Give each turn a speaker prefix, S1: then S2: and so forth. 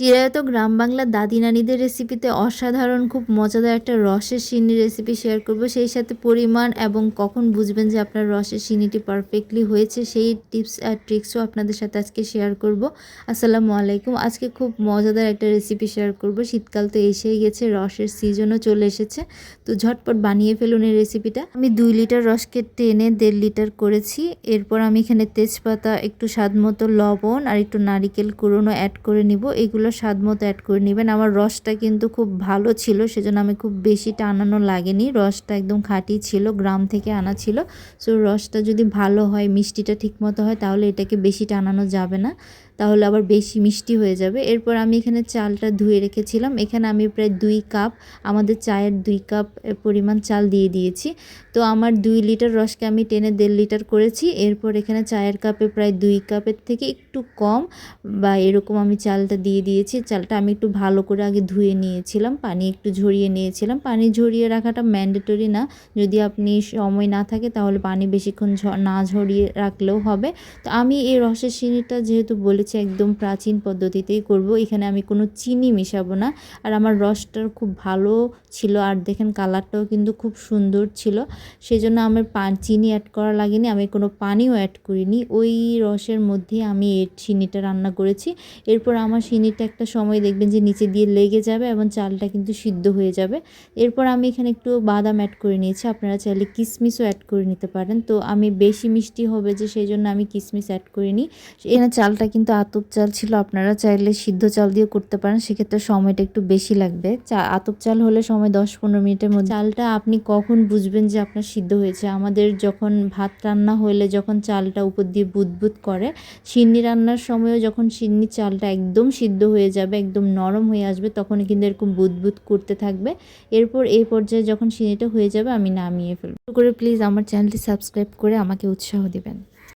S1: চিরায়ত গ্রাম বাংলা দাদি নানিদের রেসিপিতে অসাধারণ, খুব মজাদার একটা রসের সিন্নি রেসিপি শেয়ার করব। সেই সাথে পরিমাণ এবং কখন বুঝবেন যে আপনার রসের সিন্নিটি পারফেক্টলি হয়েছে, সেই টিপস আর ট্রিক্সও আপনাদের সাথে আজকে শেয়ার করব। আসসালামু আলাইকুম। আজকে খুব মজাদার একটা রেসিপি শেয়ার করব। শীতকাল তো এসেই গেছে, রসের সিজনও চলে এসেছে। তো ঝটপট বানিয়ে ফেলুন এই রেসিপিটা আমি দুই লিটার রসকে টেনে দেড় লিটার করেছি। এরপর আমি এখানে তেজপাতা, একটু স্বাদ মতো লবণ আর একটু নারিকেল কুড়োনো অ্যাড করে নিব। এগুলো স্বাদ মতো অ্যাড করে নেবেন। আমার রসটা কিন্তু খুব ভালো ছিল, সেজন্য আমি খুব বেশি টানানো লাগেনি। রসটা একদম খাঁটি ছিল, গ্রাম থেকে আনা ছিল। সো রসটা যদি ভালো হয়, মিষ্টিটা ঠিক মতো হয়, তাহলে এটাকে বেশি টানানো যাবে না। তাহলে আবার বেশি মিষ্টি হয়ে যাবে। এরপর আমি এখানে চালটা ধুয়ে রেখেছিলাম। এখানে আমি প্রায় দুই কাপ, আমাদের চায়ের দুই কাপ পরিমাণ চাল দিয়ে দিয়েছি। তো আমার দুই লিটার রসকে আমি টেনে দেড় লিটার করেছি। এরপর এখানে চায়ের কাপে প্রায় দুই কাপের থেকে একটু কম বা এরকম আমি চালটা দিয়ে দিয়েছি, চালটা আমি একটু ভালো করে আগে ধুয়ে নিয়েছিলাম, পানি একটু ঝরিয়ে নিয়েছিলাম। পানি ঝরিয়ে রাখাটা ম্যান্ডেটরি না, যদি আপনি সময় না থাকে তাহলে পানি বেশিক্ষণ না ঝরিয়ে রাখলেও হবে। তো আমি এই রসের চিনিটা যেহেতু বলেছি একদম প্রাচীন পদ্ধতিতেই করব, এখানে আমি কোনো চিনি মিশাবো না। আর আমার রসটার খুব ভালো ছিল, আর দেখেন কালারটাও কিন্তু খুব সুন্দর ছিল। সেই জন্য আমার পান চিনি অ্যাড করা লাগেনি, আমি কোনো পানিও অ্যাড করিনি। ওই রসের মধ্যে আমি এর চিনিটা রান্না করেছি। এরপর আমার চিনিটা একটা সময় দেখবেন যে নিচে দিয়ে লেগে যাবে এবং চালটা কিন্তু সিদ্ধ হয়ে যাবে। এরপর আমি এখানে একটু বাদাম অ্যাড করে নিয়েছি। আপনারা চাইলে কিশমিশও অ্যাড করে নিতে পারেন। তো আমি বেশি মিষ্টি হবে যে সেই জন্য আমি কিশমিশ অ্যাড করিনি। এখানে চালটা কিন্তু আতপ চাল ছিল। আপনারা চাইলে সিদ্ধ চাল দিয়ে করতে পারেন। সেক্ষেত্রে সময়টা একটু বেশি লাগবে। চা, আতপ চাল হলে সময় দশ পনেরো মিনিটের মধ্যে চালটা আপনি কখন বুঝবেন যে আপনার সিদ্ধ হয়েছে? আমাদের যখন ভাত রান্না হলে যখন চালটা উপর দিয়ে বুদবুদ করে, সিন্নি রান্নার সময়ও যখন সিন্নি চালটা একদম সিদ্ধ হয়ে যাবে, একদম নরম হয়ে আসবে তখন কিন্তু এরকম বুদবুদ করতে থাকবে। এরপর এই পর্যায়ে যখন সিনেটা হয়ে যাবে, আমি নামিয়ে ফেলব। করে প্লিজ আমার চ্যানেলটি সাবস্ক্রাইব করে আমাকে উৎসাহ দিবেন।